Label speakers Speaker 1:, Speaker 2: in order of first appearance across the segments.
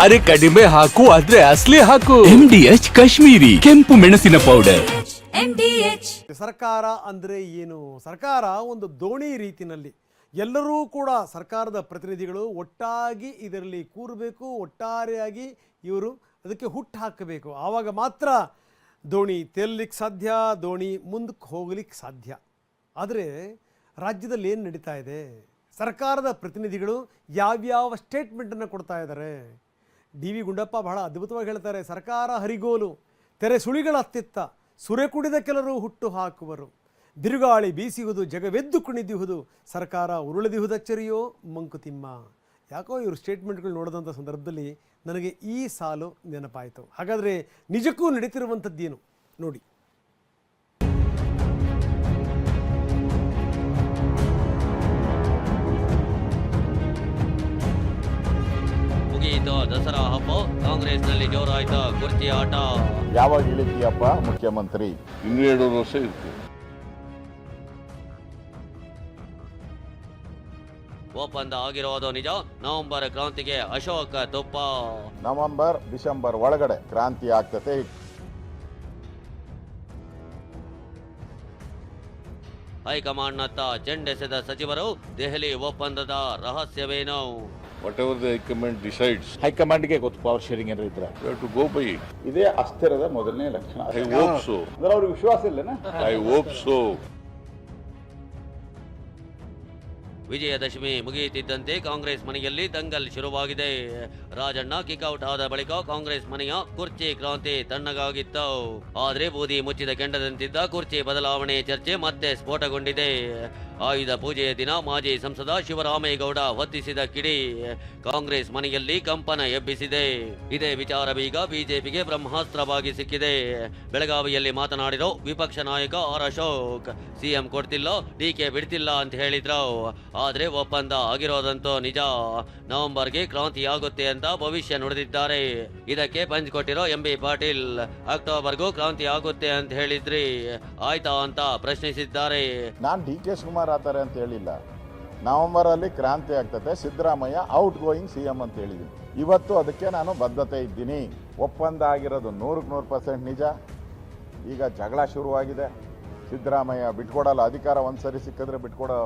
Speaker 1: ಅರೆ ಕಡಿಮೆ ಹಾಕು ಆದ್ರೆ ಅಸ್ಲಿ ಹಾಕು.
Speaker 2: ಎಂಡಿಎಚ್ ಕಾಶ್ಮೀರಿ ಕೆಂಪು ಮೆಣಸಿನ ಪೌಡರ್
Speaker 3: ಸರ್ಕಾರ ಅಂದ್ರೆ ಏನು? ಸರ್ಕಾರ ಒಂದು ದೋಣಿ ರೀತಿನಲ್ಲಿ ಎಲ್ಲರೂ ಕೂಡ ಸರ್ಕಾರದ ಪ್ರತಿನಿಧಿಗಳು ಒಟ್ಟಾಗಿ ಇದರಲ್ಲಿ ಕೂರಬೇಕು ಒಟ್ಟಾರೆಯಾಗಿ ಇವರು ಅದಕ್ಕೆ ಹುಟ್ಟು ಹಾಕಬೇಕು. ಆವಾಗ ಮಾತ್ರ ದೋಣಿ ತೆಲ್ಲಿಕ್ಕೆ ಸಾಧ್ಯ ದೋಣಿ ಮುಂದಕ್ಕೆ ಹೋಗ್ಲಿಕ್ಕೆ ಸಾಧ್ಯ. ಆದರೆ ರಾಜ್ಯದಲ್ಲಿ ಏನು ನಡೀತಾ ಇದೆ? ಸರ್ಕಾರದ ಪ್ರತಿನಿಧಿಗಳು ಯಾವ್ಯಾವ ಸ್ಟೇಟ್ಮೆಂಟನ್ನು ಕೊಡ್ತಾ ಇದ್ದಾರೆ ಡಿ ವಿ ಗುಂಡಪ್ಪ ಬಹಳ ಅದ್ಭುತವಾಗಿ ಹೇಳ್ತಾರೆ, ಸರ್ಕಾರ ಹರಿಗೋಲು, ತೆರೆ ಸುಳಿಗಳ ಅತ್ತಿತ್ತ, ಸುರೆ ಕುಡಿದ ಕೆಲರು ಹುಟ್ಟು ಹಾಕುವರು. ಬಿರುಗಾಳಿ ಬೀಸಿಹುದು, ಜಗವೆದ್ದು ಕುಣಿದಿಹುದು, ಸರ್ಕಾರ ಉರುಳದಿಹುದಚ್ಚರಿಯೋ ಮಂಕುತಿಮ್ಮ ಯಾಕೋ ಇವರು ಸ್ಟೇಟ್ಮೆಂಟ್ಗಳು ನೋಡಿದಂಥ ಸಂದರ್ಭದಲ್ಲಿ ನನಗೆ ಈ ಸಾಲು ನೆನಪಾಯಿತು. ಹಾಗಾದರೆ ನಿಜಕ್ಕೂ ನಡೀತಿರುವಂಥದ್ದೇನು? ನೋಡಿ.
Speaker 4: ದಸರಾ ಹಬ್ಬ. ಕಾಂಗ್ರೆಸ್ನಲ್ಲಿ ಜೋರಾಯ್ತ ಕುರ್ಚಿ ಆಟ.
Speaker 5: ಯಾವಾಗ ಇಳಿತೀಯಪ್ಪ ಮುಖ್ಯಮಂತ್ರಿ?
Speaker 6: ಇನ್ನೆರಡು ವರ್ಷ ಇರ್ತೀವಿ
Speaker 4: ಒಪ್ಪಂದ ಆಗಿರೋದು ನಿಜ. ನವೆಂಬರ್ ಕ್ರಾಂತಿಗೆ ಅಶೋಕ ತುಪ್ಪ.
Speaker 5: ನವೆಂಬರ್ ಡಿಸೆಂಬರ್ ಒಳಗಡೆ ಕ್ರಾಂತಿ ಆಗ್ತತೆ.
Speaker 4: ಹೈಕಮಾಂಡ್ನತ್ತ ಚೆಂಡೆಸೆದ ಸಚಿವರು ದೆಹಲಿ ಒಪ್ಪಂದದ ರಹಸ್ಯವೇನು?
Speaker 6: Whatever the high command decides
Speaker 7: ಹೈಕಮಾಂಡ್ಗೆ ಗೊತ್ತು ಪವರ್ ಶೇರಿಂಗ್ ಏನಾದ್ರು ಇದ್ರೆ.
Speaker 6: ಟು ಗೋ ಬೈ
Speaker 7: ಇದೇ ಅಸ್ಥಿರದ ಮೊದಲನೇ ಲಕ್ಷಣ.
Speaker 6: ಐ ಹೋಪ್ ಸೋ
Speaker 7: ಅಂದ್ರೆ ಅವ್ರಿಗೆ ವಿಶ್ವಾಸ ಇಲ್ಲನಾ?
Speaker 6: ಐ ಹೋಪ್ ಸೋ
Speaker 4: ವಿಜಯದಶಮಿ ಮುಗಿಯುತ್ತಿದ್ದಂತೆ ಕಾಂಗ್ರೆಸ್ ಮನೆಯಲ್ಲಿ ದಂಗಲ್ ಶುರುವಾಗಿದೆ. ರಾಜಣ್ಣ ಕಿಕ್ಔಟ್ ಆದ ಬಳಿಕ ಕಾಂಗ್ರೆಸ್ ಮನೆಯ ಕುರ್ಚಿ ಕ್ರಾಂತಿ ತಣ್ಣಗಾಗಿತ್ತು. ಆದ್ರೆ ಬೂದಿ ಮುಚ್ಚಿದ ಕೆಂಡದಂತಿದ್ದ ಕುರ್ಚಿ ಬದಲಾವಣೆ ಚರ್ಚೆ ಮತ್ತೆ ಸ್ಫೋಟಗೊಂಡಿದೆ. ಆಯುಧ ಪೂಜೆಯ ದಿನ ಮಾಜಿ ಸಂಸದ ಶಿವರಾಮೇಗೌಡ ಹೊತ್ತಿಸಿದ ಕಿಡಿ ಕಾಂಗ್ರೆಸ್ ಮನೆಯಲ್ಲಿ ಕಂಪನ ಎಬ್ಬಿಸಿದೆ. ಇದೇ ವಿಚಾರ ಬೀಗ ಬಿಜೆಪಿಗೆ ಬ್ರಹ್ಮಾಸ್ತ್ರವಾಗಿ ಸಿಕ್ಕಿದೆ. ಬೆಳಗಾವಿಯಲ್ಲಿ ಮಾತನಾಡಿರೋ ವಿಪಕ್ಷ ನಾಯಕ ಆರ್ ಅಶೋಕ್, ಸಿಎಂ ಕೊಡ್ತಿಲ್ಲ ಡಿಕೆ ಬಿಡ್ತಿಲ್ಲ ಅಂತ ಹೇಳಿದ್ರು. ಆದ್ರೆ ಒಪ್ಪಂದ ಆಗಿರೋದಂತೂ ನಿಜ. ನವೆಂಬರ್ಗೆ ಕ್ರಾಂತಿಯಾಗುತ್ತೆ ಅಂತ ಭವಿಷ್ಯ ನುಡಿದಿದ್ದಾರೆ. ಇದಕ್ಕೆ ಪಂಚ್ ಕೊಟ್ಟಿರೋ ಎಂ ಬಿ ಪಾಟೀಲ್, ಅಕ್ಟೋಬರ್ಗೂ ಕ್ರಾಂತಿ ಆಗುತ್ತೆ ಅಂತ ಹೇಳಿದ್ರಿ. ಆಯ್ತಾ ಅಂತ ಪ್ರಶ್ನಿಸಿದ್ದಾರೆ.
Speaker 5: ನಾನು ಡಿ ಕೆ ಶಿವಕುಮಾರ್ ಆತಾರೆ ಅಂತ ಹೇಳಿಲ್ಲ. ನವೆಂಬರ್ ಅಲ್ಲಿ ಕ್ರಾಂತಿ ಆಗ್ತದೆ Siddaramaiah outgoing C M ಅಂತ ಹೇಳಿದ್ದೀನಿ ಇವತ್ತು ಅದಕ್ಕೆ ನಾನು ಬದ್ಧತೆ ಇದ್ದೀನಿ. ಒಪ್ಪಂದ ಆಗಿರೋದು ನೂರಕ್ಕೆ ನೂರು ಪರ್ಸೆಂಟ್ ನಿಜ. ಈಗ ಜಗಳ ಶುರುವಾಗಿದೆ. ಸಿದ್ದರಾಮಯ್ಯ ಬಿಟ್ಕೊಡಲ್ಲ, ಅಧಿಕಾರ ಒಂದ್ಸರಿ ಸಿಕ್ಕಿದ್ರೆ ಬಿಟ್ಕೊಡೋ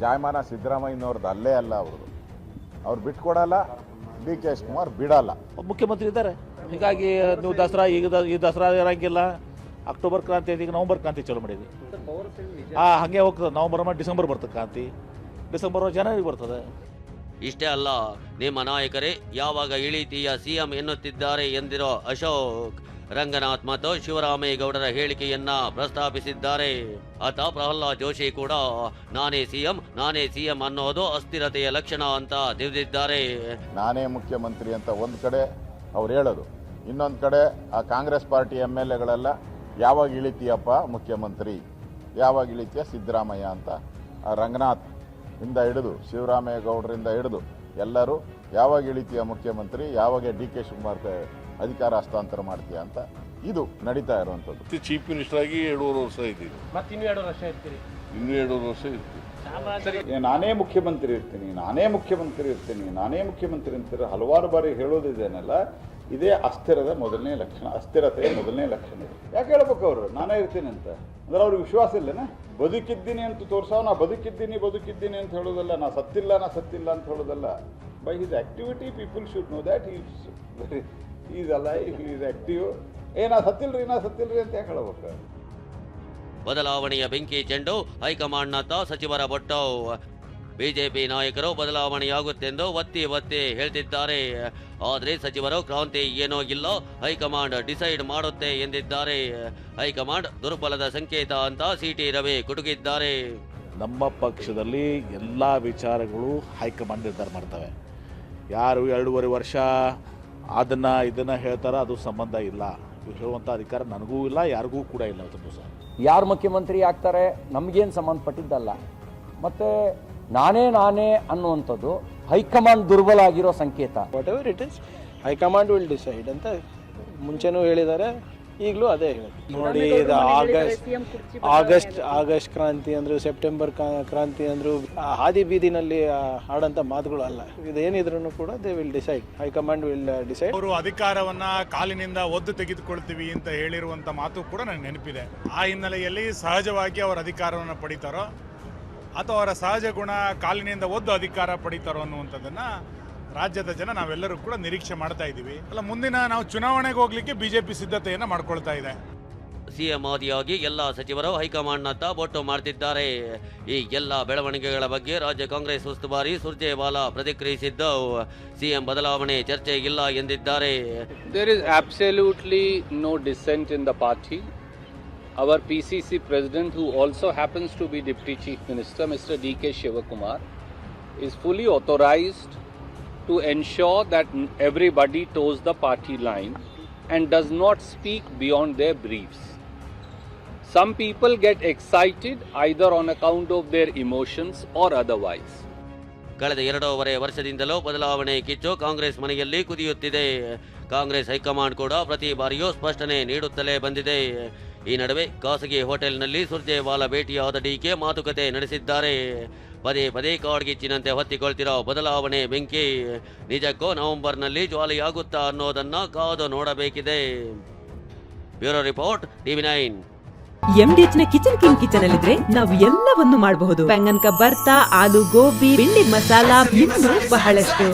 Speaker 5: ಜಾಯಮಾನ ಸಿದ್ದರಾಮಯ್ಯನವ್ರದ್ದು ಅಲ್ಲೇ ಅಲ್ಲ ಅವರು ಅವ್ರು ಬಿಟ್ಕೊಡಲ್ಲ ಡಿ ಕೆ ಶಿವಕುಮಾರ್ ಬಿಡಲ್ಲ.
Speaker 7: ಮುಖ್ಯಮಂತ್ರಿ ಇದ್ದಾರೆ. ಹೀಗಾಗಿ ನೀವು ದಸರಾ ಈಗ ದ- ಈ ದಸರಾ ಇರಂಗಿಲ್ಲ. ಅಕ್ಟೋಬರ್ ಕ್ರಾಂತಿ ಐತಿ ಈಗ ನವಂಬರ್ ಕ್ರಾಂತಿ ಚಾಲೂ ಮಾಡಿದ್ವಿ. ಆ ಹಾಗೆ ಹೋಗ್ತದೆ. ನವಂಬರ್ ಮಾಡಿ ಡಿಸೆಂಬರ್ ಬರ್ತದೆ ಕ್ರಾಂತಿ. ಡಿಸೆಂಬರ್ ಜನವರಿ ಬರ್ತದೆ.
Speaker 4: ಇಷ್ಟೇ ಅಲ್ಲ ನಿಮ್ಮ ನಾಯಕರೇ ಯಾವಾಗ ಇಳಿತೀಯ ಸಿಎಂ ಎನ್ನುತ್ತಿದ್ದಾರೆ ಎಂದಿರೋ ಅಶೋಕ್ ರಂಗನಾಥ್ ಮತ್ತು ಶಿವರಾಮೇಗೌಡರ ಹೇಳಿಕೆಯನ್ನ ಪ್ರಸ್ತಾಪಿಸಿದ್ದಾರೆ. ಆತ ಪ್ರಹ್ಲಾದ್ ಜೋಶಿ ಕೂಡ, ನಾನೇ ಸಿಎಂ ನಾನೇ ಸಿಎಂ ಅನ್ನೋದು ಅಸ್ಥಿರತೆಯ ಲಕ್ಷಣ ಅಂತ ತಿಳಿದಿದ್ದಾರೆ.
Speaker 5: ನಾನೇ ಮುಖ್ಯಮಂತ್ರಿ ಅಂತ ಒಂದು ಕಡೆ ಅವ್ರು ಹೇಳೋದು. ಇನ್ನೊಂದು ಕಡೆ ಆ ಕಾಂಗ್ರೆಸ್ ಪಾರ್ಟಿ ಎಂ ಎಲ್ ಎಗಳೆಲ್ಲ, ಯಾವಾಗ ಇಳಿತೀಯಪ್ಪ ಮುಖ್ಯಮಂತ್ರಿ? ಯಾವಾಗ ಇಳಿತೀಯ ಸಿದ್ದರಾಮಯ್ಯ ಅಂತ ಆ ರಂಗನಾಥ್ ಇಂದ ಹಿಡಿದು, ಶಿವರಾಮೇಗೌಡರಿಂದ ಹಿಡಿದು ಎಲ್ಲರೂ ಯಾವಾಗ ಇಳಿತೀಯ ಮುಖ್ಯಮಂತ್ರಿ? ಯಾವಾಗ ಡಿ ಕೆ ಶಿವಕುಮಾರ್ ಅಧಿಕಾರ ಹಸ್ತಾಂತರ ಮಾಡ್ತೀಯ ಅಂತ ಇದು ನಡೀತಾ ಇರುವಂಥದ್ದು.
Speaker 6: ಮತ್ತೆ ಚೀಫ್ ಮಿನಿಸ್ಟರ್ ಆಗಿ ಎರಡೂವರೆ ವರ್ಷ ಇದ್ದೀನಿ ಇನ್ನೂ ಎರಡೂವರೆ ವರ್ಷ ಇರ್ತೀನಿ
Speaker 7: ಏ, ನಾನೇ ಮುಖ್ಯಮಂತ್ರಿ ಇರ್ತೀನಿ ನಾನೇ ಮುಖ್ಯಮಂತ್ರಿ ಇರ್ತೀನಿ ನಾನೇ ಮುಖ್ಯಮಂತ್ರಿ ಅಂತೀರ ಹಲವಾರು ಬಾರಿ ಹೇಳೋದಿದೇನಲ್ಲ ಇದೇ ಅಸ್ಥಿರದ ಮೊದಲನೇ ಲಕ್ಷಣ ಅಸ್ಥಿರತೆಯ ಮೊದಲನೇ ಲಕ್ಷಣ ಇದು. ಯಾಕೆ ಹೇಳ್ಬೇಕು ಅವರು? ನಾನೇ ಇರ್ತೀನಿ ಅಂತ. ಅಂದ್ರೆ ಅವ್ರಿಗೆ ವಿಶ್ವಾಸ ಇಲ್ಲನ? ಬದುಕಿದ್ದೀನಿ ಅಂತ ತೋರ್ಸೋ ನಾ ಬದುಕಿದ್ದೀನಿ ಬದುಕಿದ್ದೀನಿ ಅಂತ ಹೇಳೋದಲ್ಲ ನಾ ಸತ್ತಿಲ್ಲ ನಾ ಸತ್ತಿಲ್ಲ ಅಂತ ಹೇಳೋದಲ್ಲ. By his activity people should know that is is ಅಲ್ಲ ಈಸ್ ಆಕ್ಟಿವ್ ಏನಾ ಸತ್ತಿಲ್ರಿ ಏನಾ ಸತ್ತಿಲ್ರಿ ಅಂತ ಯಾಕೆ ಹೇಳ್ಬೇಕು?
Speaker 4: ಬದಲಾವಣೆಯ ಬೆಂಕಿ ಚೆಂಡು ಹೈಕಮಾಂಡ್ನತ್ತ ಸಚಿವರ ಬೊಟ್ಟವ್ ಬಿಜೆಪಿ ನಾಯಕರು ಬದಲಾವಣೆಯಾಗುತ್ತೆಂದು ಒತ್ತಿ ಒತ್ತಿ ಹೇಳ್ತಿದ್ದಾರೆ. ಆದರೆ ಸಚಿವರು ಕ್ರಾಂತಿ ಏನೋ ಇಲ್ಲ ಹೈಕಮಾಂಡ್ ಡಿಸೈಡ್ ಮಾಡುತ್ತೆ ಎಂದಿದ್ದಾರೆ. ಹೈಕಮಾಂಡ್ ದುರ್ಬಲದ ಸಂಕೇತ ಅಂತ ಸಿಟಿ ರವಿ ಕುಟುಕಿದ್ದಾರೆ.
Speaker 8: ನಮ್ಮ ಪಕ್ಷದಲ್ಲಿ ಎಲ್ಲ ವಿಚಾರಗಳು ಹೈಕಮಾಂಡ್ ನಿರ್ಧಾರ ಮಾಡ್ತವೆ. ಯಾರು ಎರಡೂವರೆ ವರ್ಷ ಅದನ್ನು ಇದನ್ನು ಹೇಳ್ತಾರ ಅದು ಸಂಬಂಧ ಇಲ್ಲ. ಇವ್ರು ಹೇಳುವಂಥ ಅಧಿಕಾರ ನನಗೂ ಇಲ್ಲ ಯಾರಿಗೂ ಕೂಡ ಇಲ್ಲ ಅದನ್ನು ಸಹ
Speaker 9: ಯಾರು ಮುಖ್ಯಮಂತ್ರಿ ಆಗ್ತಾರೆ ನಮಗೇನು ಸಂಬಂಧಪಟ್ಟಿದ್ದಲ್ಲ. ಮತ್ತು ನಾನೇ ನಾನೇ ಅನ್ನುವಂಥದ್ದು ಹೈಕಮಾಂಡ್ ದುರ್ಬಲ ಆಗಿರೋ ಸಂಕೇತ.
Speaker 10: Whatever it is high command will decide ಅಂತ ಮುಂಚೆನೂ ಹೇಳಿದ್ದಾರೆ.
Speaker 11: ಈಗಲೂ ಅದೇ ಹೇಳೋದು ನೋಡಿ ಇದು ಆಗಸ್ಟ್ ಆಗಸ್ಟ್ ಆಗಸ್ಟ್ ಕ್ರಾಂತಿ ಅಂದರು ಸೆಪ್ಟೆಂಬರ್ ಕಾ- ಕ್ರಾಂತಿ ಅಂದರು ಹಾದಿ ಬೀದಿನಲ್ಲಿ ಆಡಂತ ಆಡೋಂಥ ಮಾತುಗಳು ಅಲ್ಲ. ಇದೇನಿದ್ರು ಕೂಡ they will decide high command will decide
Speaker 10: ಅವರು ಅಧಿಕಾರವನ್ನ ಕಾಲಿನಿಂದ ಒದ್ದು ತೆಗೆದುಕೊಳ್ತೀವಿ ಅಂತ ಹೇಳಿರುವಂತ ಮಾತು ಕೂಡ ನನಗೆ ನೆನಪಿದೆ. ಆ ಹಿನ್ನೆಲೆಯಲ್ಲಿ ಸಹಜವಾಗಿ ಅವರ ಅಧಿಕಾರವನ್ನು ಪಡಿತಾರೋ ಅಥವಾ ಅವರ ಸಹಜ ಗುಣ ಕಾಲಿನಿಂದ ಒದ್ದು ಅಧಿಕಾರ ಪಡಿತಾರೋ ಅನ್ನುವಂಥದ್ದನ್ನ ರಾಜ್ಯದ ಜನ ನಾವೆಲ್ಲರೂ ಕೂಡ ನಿರೀಕ್ಷೆ ಮಾಡ್ತಾ ಇದ್ದೀವಿ. ಅಲ್ಲ ಮುಂದಿನ ನಾವು ಚುನಾವಣೆಗೆ ಹೋಗ್ಲಿಕ್ಕೆ ಬಿಜೆಪಿ ಸಿದ್ಧತೆಯನ್ನು ಮಾಡ್ಕೊಳ್ತಾ ಇದೆ.
Speaker 4: ಸಿಎಂ ಆದಿಯಾಗಿ ಎಲ್ಲ ಸಚಿವರು ಹೈಕಮಾಂಡ್ನತ್ತ ಬೊಟ್ಟು ಮಾಡ್ತಿದ್ದಾರೆ. ಈ ಎಲ್ಲ ಬೆಳವಣಿಗೆಗಳ ಬಗ್ಗೆ ರಾಜ್ಯ ಕಾಂಗ್ರೆಸ್ ಉಸ್ತುವಾರಿ ಸುರ್ಜೇವಾಲಾ ಪ್ರತಿಕ್ರಿಯಿಸಿದ್ದು ಸಿಎಂ ಬದಲಾವಣೆ ಚರ್ಚೆ ಇಲ್ಲ ಎಂದಿದ್ದಾರೆ.
Speaker 11: There is absolutely no dissent in the party our P C C president who also happens to be deputy chief minister mister D K Shivakumar is fully authorized to ensure that everybody toes the party line and does not speak beyond their briefs. Some people get excited either on account of their emotions or otherwise.
Speaker 4: ಕಳೆದ ಎರಡೂವರೆ ವರ್ಷದಿಂದಲೂ ಬದಲಾವಣೆ ಕಿಚ್ಚು ಕಾಂಗ್ರೆಸ್ ಮನೆಯಲ್ಲಿ ಕುದಿಯುತ್ತಿದೆ Congress high command ಕೂಡ ಪ್ರತಿ ಬಾರಿಯೂ ಸ್ಪಷ್ಟನೆ ನೀಡುತ್ತಲೇ ಬಂದಿದೆ ಈ ನಡುವೆ ಖಾಸಗಿ ಹೋಟೆಲ್ನಲ್ಲಿ ಸುರ್ಜೇವಾಲಾ ಭೇಟಿಯಾದ ಡಿಕೆ ಮಾತುಕತೆ ನಡೆಸಿದ್ದಾರೆ. ಪದೇ ಪದೇ ಕಾಡ್ಗಿಚ್ಚಿನಂತೆ ಹೊತ್ತಿಕೊಳ್ತಿರೋ ಬದಲಾವಣೆ ಬೆಂಕಿ. ನಿಜಕ್ಕೂ ನವೆಂಬರ್ನಲ್ಲಿ ಜ್ವಾಲೆಯಾಗುತ್ತಾ ಅನ್ನೋದನ್ನ ಕಾದು ನೋಡಬೇಕಿದೆ. Bureau report TV nine.
Speaker 12: ಎಂಡಿಎಚ್ನ kitchen king kitchen ಅಲ್ಲಿದ್ರೆ ನಾವು ಎಲ್ಲವನ್ನು ಮಾಡಬಹುದು. ಬೆಂಗನ್ಕ ಬರ್ತಾ ಆಲೂ ಗೋಬಿ ಬಿಂಡಿ ಮಸಾಲಾ ಇನ್ನೂ ಬಹಳಷ್ಟು.